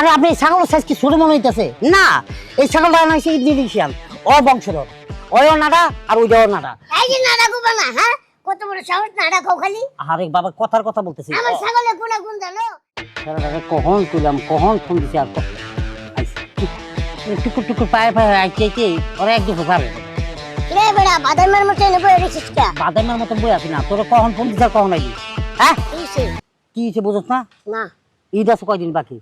আরে আপনি এই ছাগলের সাইজ কি ছোট মনে হইতেছে? না এই ছাগলটা আনাইছে ইন্দোনেশিয়ান ও বংশধর। ওয়ও নাড়া আর ওই ওইটাও নাড়া। এই যে নাড়া গোবা না হ্যাঁ? কত বড় সাহস নাড়া খাও খালি। আরে বাবা কথার কথা বলতেছি। আমার ছাগলের গুণা গুণ জানো কখন তুইলাম কখন ফোন দিছি আর আইছে। টুকুর টুকুর পায়ে পায়ে আইতে আইতে ওরা এক দুপুর পাবে রে বেড়া বাদামের মতো এনে বয়ে রেখেছিস কা? বাদামের মতন বই আছি না তোরা কখন ফোন দিছি কখন আইলি? হ্যাঁ? কি হয়েছে বুঝছ না? না। ঈদ আছে কয়দিন বাকি?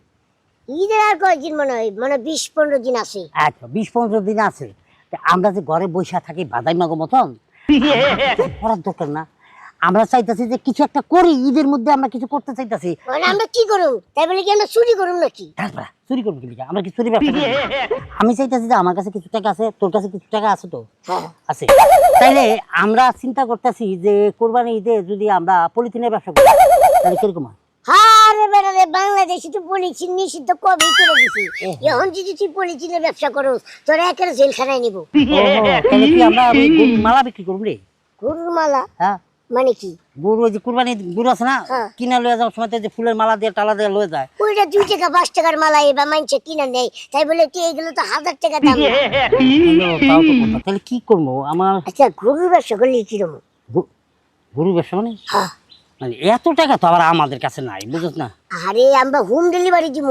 ঈদের আর কয়েকদিন মনে হয়? মানে বিশ পনেরো দিন আছে। আচ্ছা বিশ পনেরো দিন আছে। তা আমরা যে ঘরে বসে থাকি বাদাই মাগো মতন করার দরকার না। আমরা চাইতেছি যে কিছু একটা করি ঈদের মধ্যে আমরা কিছু করতে চাইতেছি। মানে আমরা কি করুম? তাই বলে কি আমরা চুরি করুম নাকি? তারপর চুরি করব কি আমরা কি চুরি ব্যবসা আমি চাইতেছি যে আমার কাছে কিছু টাকা আছে তোর কাছে কিছু টাকা আছে তো? হ্যাঁ। আছে। তাইলে আমরা চিন্তা করতেছি যে কোরবানি ঈদে যদি আমরা পলিথিনের ব্যবসা করি তাহলে কীরকম হয়? বাংলাদেশে তো পলিথিন নিষিদ্ধ কবে করে দিছি? এখন যদি তুই পলিথিনের ব্যবসা করো তোরা একের জেলখানায় নিব। তাহলে কি আমরা মালা বিক্রি করব রে? গরুর মালা? হ্যাঁ। মানে কি? গরু ওই যে কুরবানি গরু আছে না হ্যাঁ। কিনা লয়ে যাওয়ার সময় যে ফুলের মালা দিয়ে টালা দিয়ে লয়ে যায়। ওইটা দুই টাকা পাঁচ টাকার মালা এবার মানছে কিনা নেই তাই বলে তুই এগুলো তো হাজার টাকা দাম? না। হ্যালো, তাও তো কথা। তাহলে কি করব? আমার আচ্ছা গরুর ব্যবসা করলে কীরকম গরু- গরু ব্যবসা মানে? হ্যাঁ। এত টাকা তো আবার আমাদের কাছে নাই বুঝছ না? আরে আমরা হোম ডেলিভারি দিব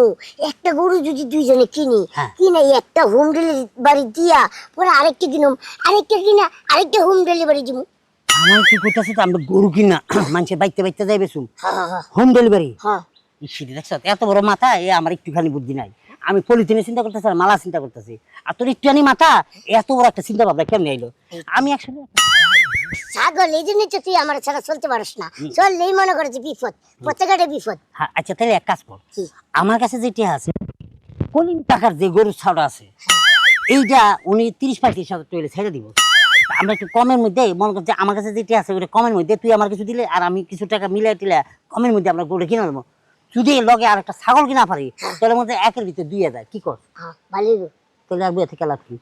একটা গরু যদি দুইজনে কিনি হ্যাঁ। কিনে একটা হোম ডেলিভারি দিয়া পরে আরেকটা কিনুম আরেকটা কিনা আরেকটা হোম ডেলিভারি দিব আমার কি করতেছে তো আমরা গরু কিনা মানুষের বাইতে বাইতে যাই বেশুম হ্যাঁ হ্যাঁ হ্যাঁ। হোম ডেলিভারি হ্যাঁ। সেটা দেখছ? এত বড় মাথা এ আমার একটুখানি বুদ্ধি নাই। আমি পলিথিনে চিন্তা করতেছি আর মালা চিন্তা করতেছি। আর তোর একটুখানি মাথা এত বড় একটা চিন্তা ভাবনা কেমনি আইলো? আমি একসাথে ছাগল এই জন্যই তো তুই আমার ছাড়া চলতে পারিস না। চললেই মনে করেছে বিপদ প্রত্যেকটা বিপদ। হ্যাঁ, আচ্ছা তাহলে এক কাজ কর। আমার কাছে যেটা আছে কলিম টাকার যে গরুর ছাড়া আছে এইটা উনি তিরিশ পঁয়ত্রিশ হাজার টাকা ছেড়ে দিব। আমরা একটু কমের মধ্যে মনে করছে আমার কাছে যেটা আছে ওটা কমের মধ্যে তুই আমার কিছু দিলে আর আমি কিছু টাকা মিলাই টিলে কমের মধ্যে আমরা গরু কিনে দেবো যদি লগে আর একটা ছাগল কিনা পারি তাহলে মধ্যে একের ভিতরে দুই হাজার। কি কর? হ্যাঁ তাহলে আর বইয়া থেকে লাভ কি?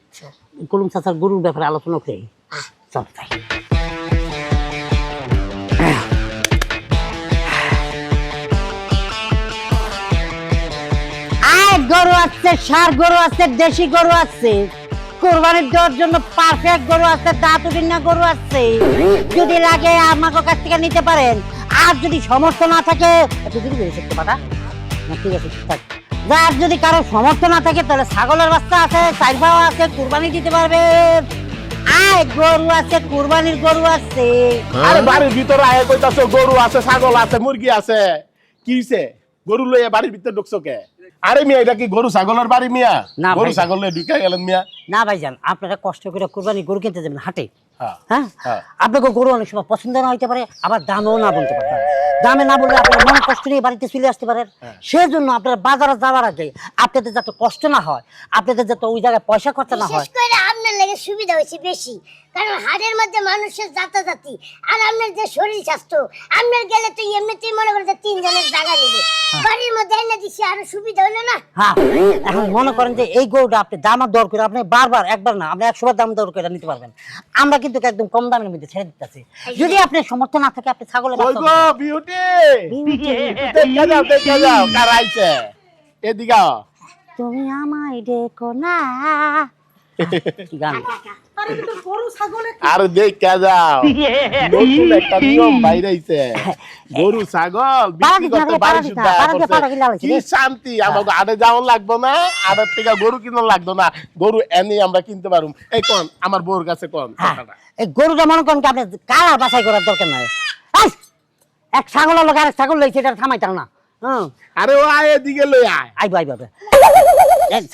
কলম চাচার গরুর ব্যাপারে আলোচনা করি। চল তাই। গরু আছে, সার গরু আছে, দেশি গরু আছে। কোরবানির দেওয়ার জন্য পারফেক্ট গরু আছে দাঁতুডিনা গরু আছে। যদি লাগে আমাকে কাছ থেকে নিতে পারেন। আর যদি সমর্থ না থাকে, একটু যদি ঠিক আছে থাক যার যদি কারও সমর্থ না থাকে, তাহলে ছাগলের বাচ্চা আছে চাইবাও আছে, কুরবানি দিতে পারবেন। আয়, গরু আছে, কুরবানির গরু আছে। আরে বাড়ির ভিতরে আয় কইতাছো, গরু আছে, ছাগল আছে, মুরগি আছে। কি হইছে? গরু লইয়া বাড়ির ভিতরে ঢুকছো কে আরে মিয়া এটা কি গরু ছাগলের বাড়ি মিয়া? না, গরু ছাগল লইয়া ঢুকে গেলেন মিয়া। না ভাইজান আপনারা কষ্ট করে কুরবানি গরু কিনতে যাবেন হাটে। হ্যাঁ হ্যাঁ? হ্যাঁ। আপনাকে গরু অনেক সময় পছন্দ না হইতে পারে আবার দামও না বলতে পারে দামে না বললে আপনার মনে কষ্ট নিয়ে বাড়িতে চলে আসতে পারেন। সেজন্য আপনারা বাজারে যাওয়ার আগে আপনাদের যাতে কষ্ট না হয় আপনাদের যাতে ওই জায়গায় পয়সা খরচা না হয় আপনার লাগে সুবিধা হয়েছে বেশি। কারণ হাটের মধ্যে মানুষের যাতাযাতি আর আপনার যে শরীর স্বাস্থ্য আপনার গেলে তো এমনিতেই মনে করে যে তিনজনের জায়গা নিবে। বাড়ির মধ্যে এনে দিছি আরও সুবিধা হলো না? হ্যাঁ এখন মনে করেন যে এই গরুটা আপনি দাম আর দর করে আপনি বারবার একবার না আপনি একশো বার দাম দর করে নিতে পারবেন। আমরা কিন্তু একদম কম দামের মধ্যে ছেড়ে দিতেছি। যদি আপনি সমর্থ না থাকে আপনি ছাগলের কই বাচ্চা গো বিউটি দেখে যাও দেখে যাও কার এদিকে তুমি আমায় ডেকো না। আরে কিন্তু গরু আর দেখে যাও নতুন একটা নিয়ম বাইরেছে। গরু ছাগল কি শান্তি? আমাকে আড়ে লাগবে না আড়ের থেকে গরু কিনা লাগতো না। গরু এনে আমরা কিনতে পারুম। এই কোন আমার বউর কাছে কোন? হ্যাঁ। এই গরুটা মনে করেন কি আপনি কালার বাছাই করার দরকার নাই? এক ছাগল লোক আরেক ছাগল লইছে এটা থামাইতাম না। আরে ও আয় এদিকে লই আয়। আইব আইব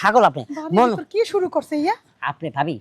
ছাগল আপনি মন কি শুরু করছে ইয়া? আপনি ভাবি